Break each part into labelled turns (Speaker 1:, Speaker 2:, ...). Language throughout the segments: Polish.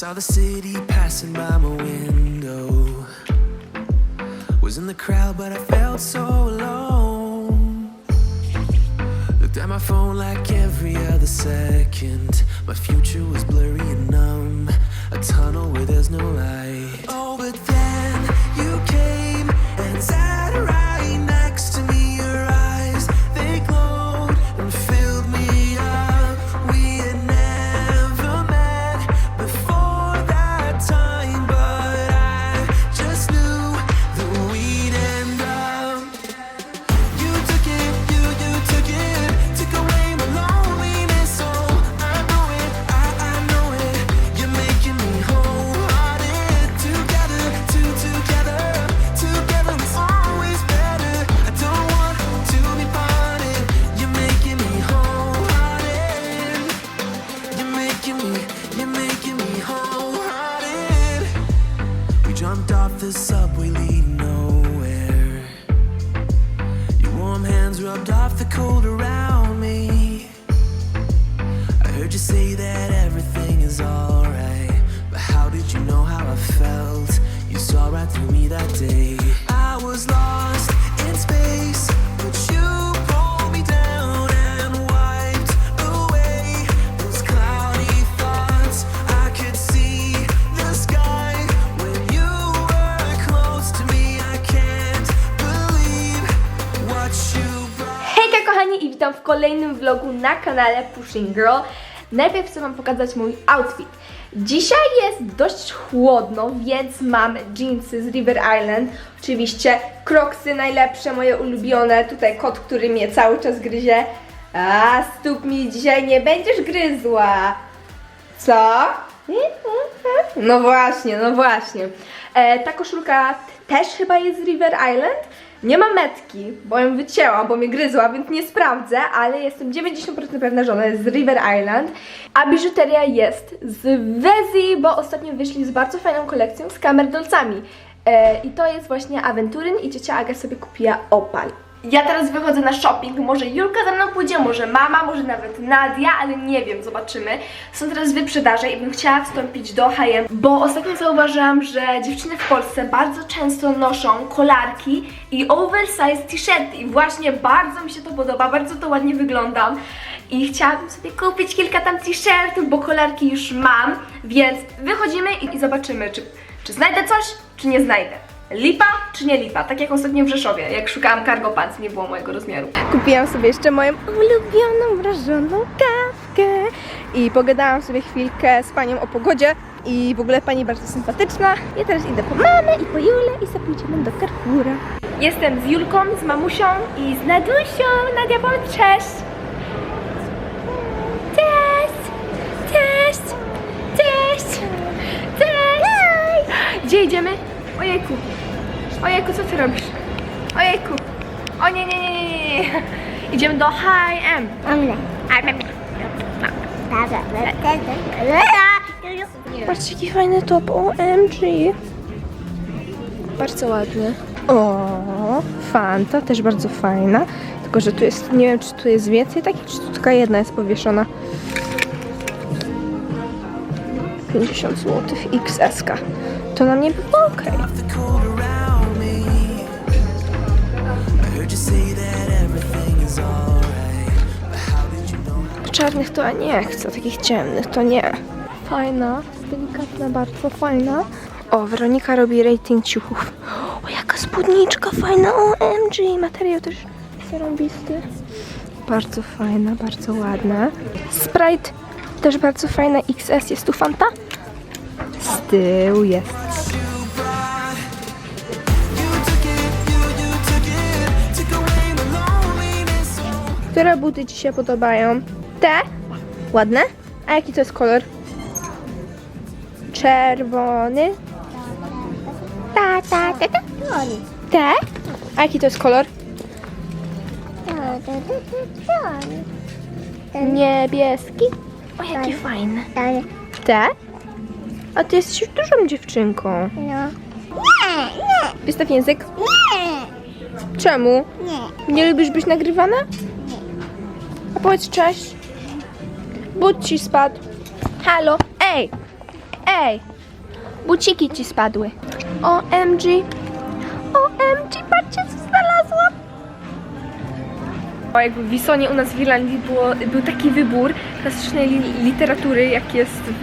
Speaker 1: saw the city passing by my window. Was in the crowd, but I felt so alone. Looked at my phone like every other second. My future was blurry and numb. A tunnel where there's no light.
Speaker 2: Witam w kolejnym vlogu na kanale Pushing Girl. Najpierw chcę wam pokazać mój outfit. Dzisiaj jest dość chłodno, więc mam jeansy z River Island. Oczywiście kroksy najlepsze, moje ulubione. Tutaj kot, który mnie cały czas gryzie. A, stóp mi dzisiaj nie będziesz gryzła. Co? No właśnie, no właśnie. E, ta koszulka też chyba jest z River Island. Nie ma metki, bo ją wycięłam, bo mnie gryzła, więc nie sprawdzę, ale jestem 90% pewna, że ona jest z River Island. A biżuteria jest z Wezi, bo ostatnio wyszli z bardzo fajną kolekcją z kamerdolcami. E, I to jest właśnie Aventuryn i ciocia Aga sobie kupiła opal. Ja teraz wychodzę na shopping, może Julka ze mną pójdzie, może mama, może nawet Nadia, ale nie wiem, zobaczymy. Są teraz wyprzedaże i bym chciała wstąpić do H&M, bo ostatnio zauważyłam, że dziewczyny w Polsce bardzo często noszą kolarki i oversize t-shirty i właśnie bardzo mi się to podoba, bardzo to ładnie wygląda i chciałabym sobie kupić kilka tam t-shirtów, bo kolarki już mam, więc wychodzimy i, i zobaczymy, czy, czy znajdę coś, czy nie znajdę. Lipa czy nie lipa? Tak jak ostatnio w Rzeszowie, jak szukałam cargo pants, nie było mojego rozmiaru. Kupiłam sobie jeszcze moją ulubioną, mrożoną kawkę i pogadałam sobie chwilkę z panią o pogodzie i w ogóle pani bardzo sympatyczna. Ja teraz idę po mamę i po Julę i sobie pójdziemy do Carrefoura. Jestem z Julką, z mamusią i z Nadusią. Nadia, powiedz cześć! Cześć! Cześć! Cześć! Cześć! Gdzie idziemy? Ojejku! Ojejku, co ty robisz? Ojejku! O nie, nie, nie, nie, nie. Idziemy do H&M. Patrzcie, jaki fajny top, OMG. Bardzo ładny. O, Fanta, też bardzo fajna. Tylko, że tu jest, nie wiem, czy tu jest więcej takich, czy tu tylko jedna jest powieszona. 50 zł XS. -ka. To na mnie było ok. Czarnych to ja nie chcę, takich ciemnych to nie. Fajna, delikatna, bardzo fajna. O, Weronika robi rating ciuchów. O, jaka spódniczka fajna, OMG, materiał też zarąbisty. Bardzo fajna, bardzo ładna. Sprite też bardzo fajna, XS, jest tu Fanta? Z tyłu jest. Które buty Ci się podobają? Te? Ładne? A jaki to jest kolor? Czerwony. Ta, ta, ta, ta. Te? A jaki to jest kolor? Niebieski. O, jaki fajny. Te? A ty jesteś już dużą dziewczynką. Wystaw język. Czemu? Nie lubisz być nagrywana? A powiedz cześć. But ci spadł. Halo, ej! Ej, buciki ci spadły. OMG. OMG, patrzcie co znalazłam. O, jakby w Wisonie u nas w Irlandii było, był taki wybór klasycznej li literatury, jak jest w,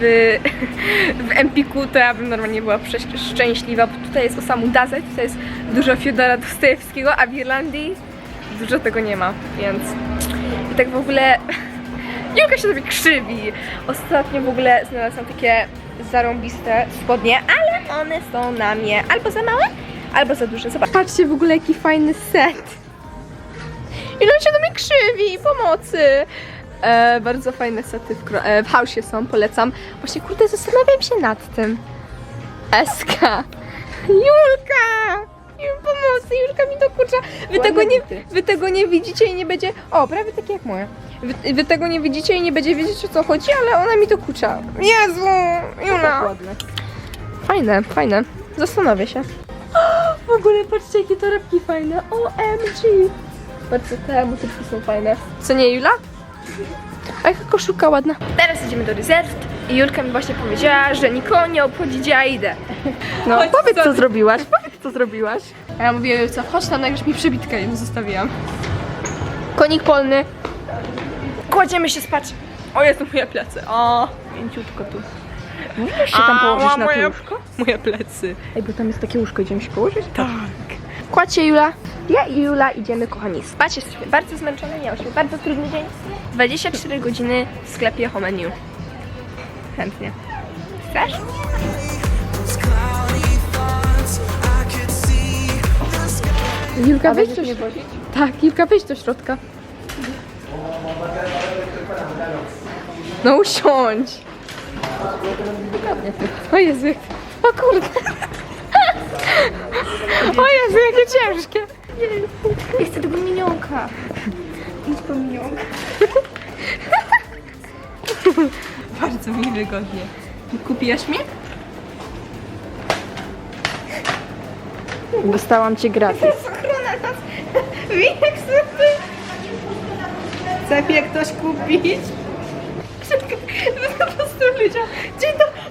Speaker 2: w Empiku, to ja bym normalnie była szczęśliwa, bo tutaj jest Osamu Dazek, tutaj jest dużo Fiodora Dostojewskiego, a w Irlandii dużo tego nie ma, więc tak w ogóle Julka się sobie krzywi. Ostatnio w ogóle znalazłam takie zarąbiste spodnie, ale one są na mnie albo za małe, albo za duże. Zobacz. Patrzcie w ogóle jaki fajny set. I on się do mnie krzywi, pomocy. E, bardzo fajne sety w, e, w hausie są, polecam. Właśnie kurde, zastanawiam się nad tym. Eska. Julka! Ju- Pomocy, Julka mi dokucza. Wy tego, nie, wy tego nie widzicie i nie będzie... O, prawie takie jak moje. Wy, wy tego nie widzicie i nie będzie wiedzieć o co chodzi, ale ona mi dokucza. Jezu, Jula. Fajne, fajne. Zastanowię się. W ogóle patrzcie jakie torebki fajne. OMG. Patrzcie, te motylki są fajne. Co nie, Jula? A jaka koszulka ładna. Teraz idziemy do rezerw i Julka mi właśnie powiedziała, że nikogo nie obchodzi, gdzie ja idę.
Speaker 3: No, powiedz co zrobiłaś, co zrobiłaś.
Speaker 2: A ja mówię, co, chodź tam, nagrasz mi przebitkę, ją zostawiłam. Konik polny. Kładziemy się spać. O, jest moje plecy. O,
Speaker 3: Pięciutko tu. Możesz się tam
Speaker 2: A,
Speaker 3: położyć na
Speaker 2: moje-
Speaker 3: łóżko?
Speaker 2: moje plecy.
Speaker 3: Ej, bo tam jest takie łóżko, idziemy się położyć? Tak.
Speaker 2: Kładź się, Jula. Ja i Jula idziemy, kochani, spać. Jesteśmy bardzo zmęczone, miałyśmy bardzo trudny dzień. 24 godziny w sklepie Home New. Chętnie. Chcesz? Julka, wejdź do środka. Tak, Julka, wejdź do środka. No usiądź. O Jezu, jak... o kurde. O Jezu, jakie ciężkie. Ja chcę tego minionka. Idź po minionka. Bardzo mi wygodnie. Kupiłaś mnie?
Speaker 3: Dostałam cię gratis.
Speaker 2: Nas. Wiek sobie. Chce jak ktoś kupić? Po prostu ludzie. Dzień dobry.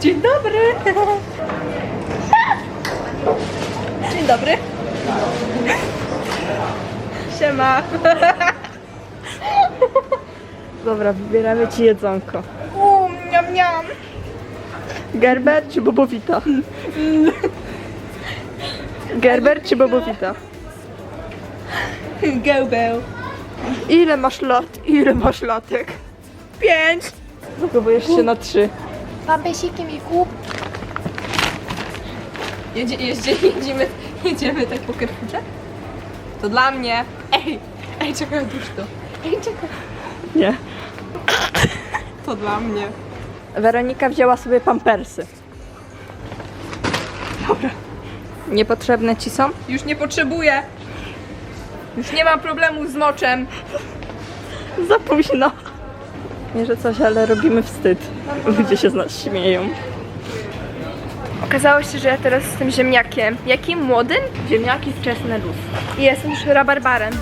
Speaker 2: Dzień dobry. Dzień dobry. Siema.
Speaker 3: Dobra, wybieramy ci jedzonko.
Speaker 2: Um, miam, miam.
Speaker 3: Gerber czy Bobowita? Gerber czy Bobowita?
Speaker 2: Gełbeł.
Speaker 3: Ile masz lat? Ile masz latek?
Speaker 2: Pięć.
Speaker 3: Zachowujesz się na trzy.
Speaker 2: Pampesiki mi kup. Jedzie, jeździe, jedziemy, jedziemy tak po Carrefourze? To dla mnie. Ej, ej, czekaj, odłóż to. Ej, czekaj.
Speaker 3: Nie.
Speaker 2: To dla mnie.
Speaker 3: Weronika wzięła sobie pampersy. Dobra. Niepotrzebne ci są?
Speaker 2: Już nie potrzebuję. Już nie mam problemu z moczem.
Speaker 3: Za późno. Nie, że coś, ale robimy wstyd. Ludzie się z nas śmieją.
Speaker 2: Okazało się, że ja teraz jestem ziemniakiem. Jakim młodym?
Speaker 3: Ziemniaki wczesne luz.
Speaker 2: I jestem już rabarbarem.